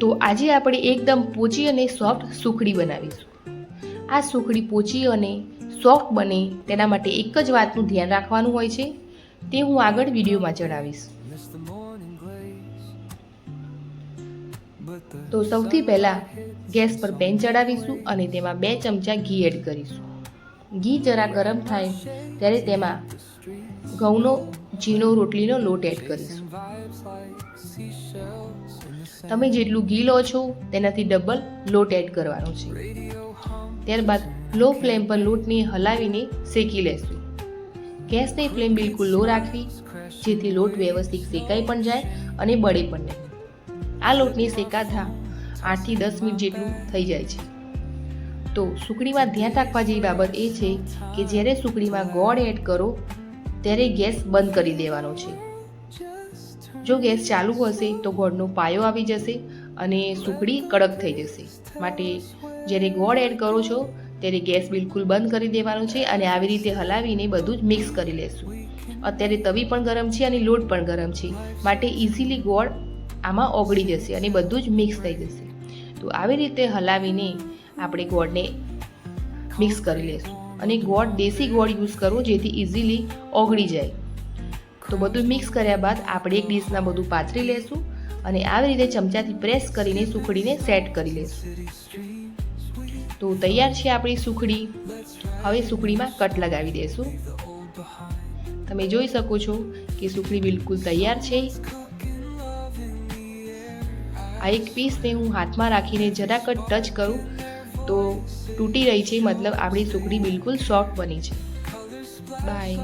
તો આજે આપણે એકદમ પોચી અને સોફ્ટ સુખડી બનાવીશું. આ સુખડી પોચી અને સોફ્ટ બને તેના માટે એક જ વાતનું ધ્યાન રાખવાનું હોય છે. તે હું આગળ વિડીયોમાં જણાવીશ. તો સૌથી પહેલાં ગેસ પર પેન ચડાવીશું અને તેમાં બે ચમચા ઘી એડ કરીશું. ઘી જરા ગરમ થાય ત્યારે તેમાં ઘઉંનો ઝીણો રોટલીનો લોટ એડ કરીશું. તમે જેટલું ઘી લો છો, તેનાથી ડબલ લોટ એડ કરવાનો છે. ત્યારબાદ લો ફ્લેમ પર લોટને હલાવીને શેકી લેશું. ગેસની ફ્લેમ બિલકુલ લો રાખવી, જેથી લોટ વ્યવસ્થિત શેકાઈ પણ જાય અને બળે પણ નહીં. આ લોટને શેકાતા આઠથી દસ મિનિટ જેટલું થઈ જાય છે. તો સુકડીમાં ધ્યાન રાખવા જેવી બાબત એ છે કે જ્યારે સુકડીમાં ગોળ એડ કરો ત્યારે ગેસ બંધ કરી દેવાનો છે. જો ગેસ ચાલુ હશે તો ગોળનો પાયો આવી જશે અને સુકડી કડક થઈ જશે. માટે જ્યારે ગોળ એડ કરો છો, ત્યારે ગેસ બિલકુલ બંધ કરી દેવાનો છે અને આવી રીતે હલાવીને બધું જ મિક્સ કરી લેશું. અત્યારે તવી પણ ગરમ છે અને લોટ પણ ગરમ છે. માટે ઇઝીલી ગોળ આમાં ઓગળી જશે અને બધું જ મિક્સ થઈ જશે. તો આવી રીતે હલાવીને આપણે ગોળને મિક્સ કરી લેશું. અને ગોળ, દેશી ગોળ યુઝ કરવો જેથી ઇઝીલી ઓગળી જાય. તો બધું મિક્સ કર્યા બાદ આપણે એક ડીશમાં બધું પાથરી લેશું અને આવી રીતે ચમચાથી પ્રેસ કરીને સુખડીને સેટ કરી લેશું. તો તૈયાર છે આપણી સુખડી. હવે સુખડીમાં કટ લગાવી દઈશું તમે જોઈ શકો છો કે સુખડી બિલકુલ તૈયાર છે. આ એક પીસને હું હાથમાં રાખીને જરાક ટચ કરું તો તૂટી રહી છે મતલબ આપણી સુખડી બિલકુલ સોફ્ટ બની છે. બાય